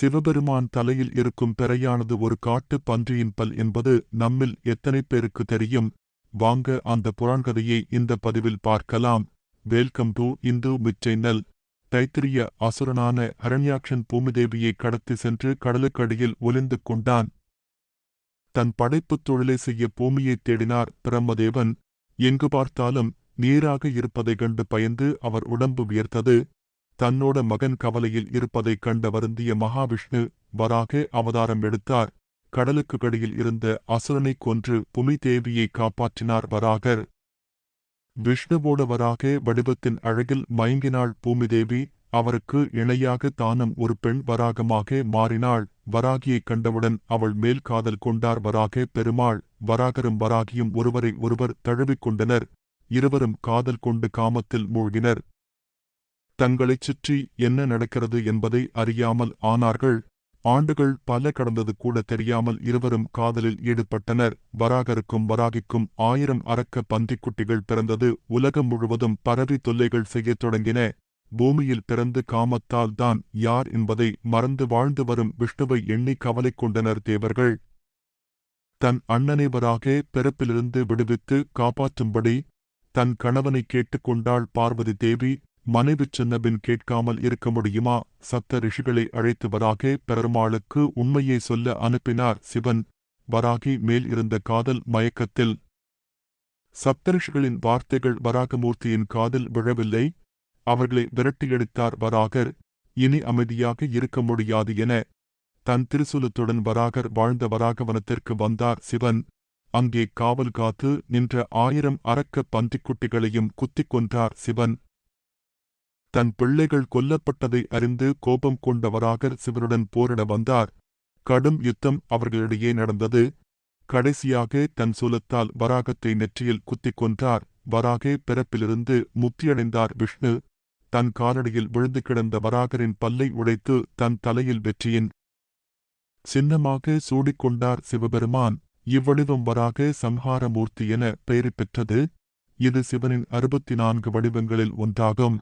சிவபெருமான் தலையில் இருக்கும் பெறையானது ஒரு காட்டு பன்றியின் பல் என்பது நம்மில் எத்தனை பேருக்கு தெரியும்? வாங்க அந்த புராண்கதையை இந்த பதிவில் பார்க்கலாம். வெல்கம் டு இந்து மிச்சைனல் தைத்திரிய அசுரனான அரண்யாக்ஷன் பூமிதேவியை கடத்தி சென்று கடலுக்கடியில் ஒளிந்து கொண்டான். தன் படைப்புத் தொழிலை செய்ய பூமியை தேடினார் பிரம்மதேவன். எங்கு பார்த்தாலும் நீராக இருப்பதைக் கண்டு பயந்து அவர் உடம்பு வியர்த்தது. தன்னோட மகன் கவலையில் இருப்பதைக் கண்ட வருந்திய மகாவிஷ்ணு வராக அவதாரம் எடுத்தார். கடலுக்கு கடியில் இருந்த அசுரனைக் கொன்று புமி தேவியை காப்பாற்றினார் வராகர். விஷ்ணுவோட வராக வடிவத்தின் அழகில் மயங்கினாள் பூமிதேவி. அவருக்கு இணையாக தானும் ஒரு பெண் வராகமாக மாறினாள். வராகியைக் கண்டவுடன் அவள் மேல் காதல் கொண்டார் வராக பெருமாள். வராகரும் வராகியும் ஒருவரை ஒருவர் தழுவிக் கொண்டனர். இருவரும் காதல் கொண்டு காமத்தில் மூழ்கினர். தங்களைச் சுற்றி என்ன நடக்கிறது என்பதை அறியாமல் ஆனார்கள். ஆண்டுகள் பல கடந்தது கூட தெரியாமல் இருவரும் காதலில் ஈடுபட்டனர். வராகருக்கும் வராகிக்கும் ஆயிரம் அரக்க பந்திக்குட்டிகள் பிறந்தது. உலகம் முழுவதும் பரவி தொல்லைகள் செய்யத் தொடங்கின. பூமியில் பிறந்து காமத்தால் தான் யார் என்பதை மறந்து வாழ்ந்து வரும் விஷ்ணுவை எண்ணி கவலை கொண்டனர் தேவர்கள். தன் அண்ணனைவராகே பிறப்பிலிருந்து விடுவித்து காப்பாற்றும்படி தன் கணவனை கேட்டுக்கொண்டாள் பார்வதி தேவி மனைவி சின்னபின் கேட்காமல் இருக்க முடியுமா? சப்த ரிஷிகளை அழைத்து வராகே பெருமாளுக்கு உண்மையை சொல்ல அனுப்பினார் சிவன். வராகி மேல் இருந்த காதல் மயக்கத்தில். சப்தரிஷிகளின் வார்த்தைகள் வராகமூர்த்தியின் காதில் விழவில்லை. அவர்களை விரட்டியடித்தார் வராகர். இனி அமைதியாக இருக்க முடியாது என. தன் திருசுலத்துடன் வராகர் வாழ்ந்த வராகவனத்திற்கு வந்தார் சிவன். அங்கே காவல் காத்து நின்ற ஆயிரம் அரக்க பன்றிக்குட்டிகளையும் குத்திக் கொன்றார் சிவன். தன் பிள்ளைகள் கொல்லப்பட்டதை அறிந்து கோபம் கொண்ட வராகர் சிவனுடன் போரிட வந்தார். கடும் யுத்தம் அவர்களிடையே நடந்தது. கடைசியாக தன் சூலத்தால் வராகத்தை நெற்றியில் குத்திக் கொன்றார். வராகே பிறப்பிலிருந்து முக்தியடைந்தார் விஷ்ணு. தன் காலடியில் விழுந்து கிடந்த வராகரின் பல்லை உடைத்து தன் தலையில் வெற்றியின் சின்னமாக சூடிக்கொண்டார் சிவபெருமான். இவ்வடிவம் வராக சம்ஹாரமூர்த்தி என பெயர் பெற்றது. இது சிவனின் அறுபத்தி நான்கு வடிவங்களில் ஒன்றாகும்.